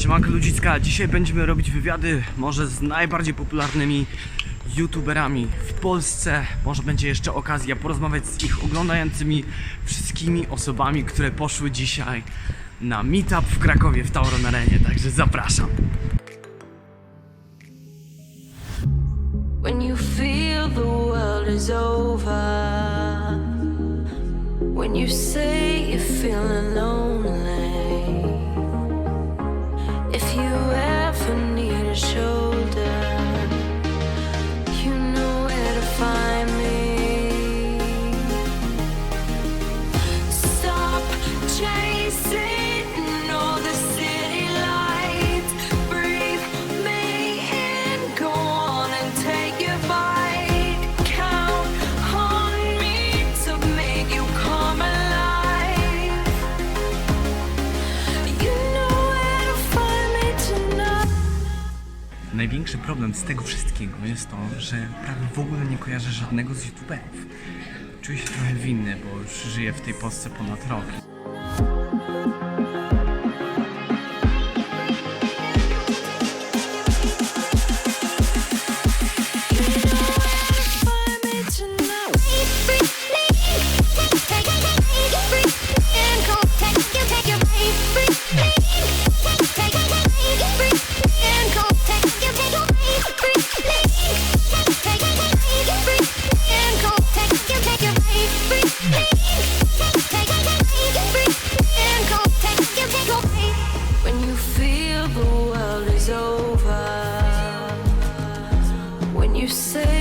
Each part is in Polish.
Siemanko Ludzicka, dzisiaj będziemy robić wywiady może z najbardziej popularnymi youtuberami w Polsce. Może będzie jeszcze okazja porozmawiać z ich oglądającymi wszystkimi osobami, które poszły dzisiaj na meetup w Krakowie w Tauron Arenie, także zapraszam. When you feel the world is over, when you say you're feeling lonely, if you ever need a shoulder, Największy problem z tego wszystkiego jest to, że prawie w ogóle nie kojarzę żadnego z youtuberów. Czuję się trochę winny, bo już żyję w tej Polsce ponad rok. Over, when you say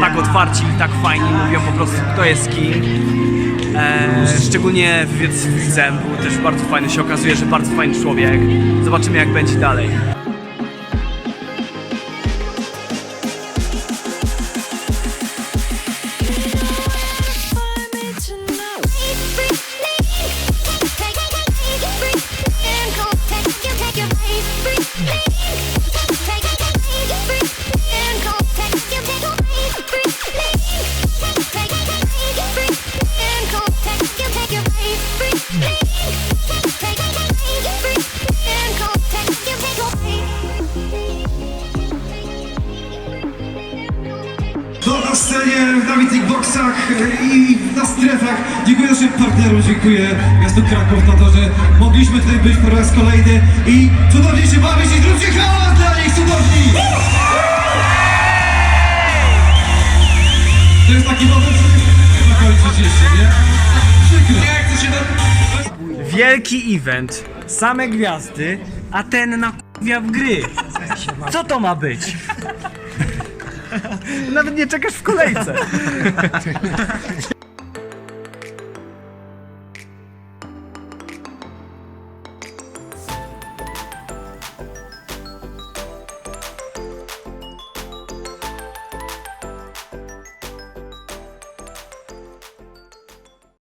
tak otwarci i tak fajni, mówią po prostu kto jest kim. Eee, szczególnie wywiad z widzem był też bardzo fajny, się okazuje, że bardzo fajny człowiek. Zobaczymy jak będzie dalej. Scenie, na meeting boxach e, i na strefach. Dziękuję naszym partnerom, dziękuję miastu Kraków za to, że mogliśmy tutaj być po raz kolejny i cudownie się bawić i zróbcie hałas dla nich, cudowni! To jest taki moment, że nie zakończyć jeszcze, nie? Nie, na... Wielki event, same gwiazdy, a ten na w gry. Co to ma być? Nawet nie czekasz w kolejce.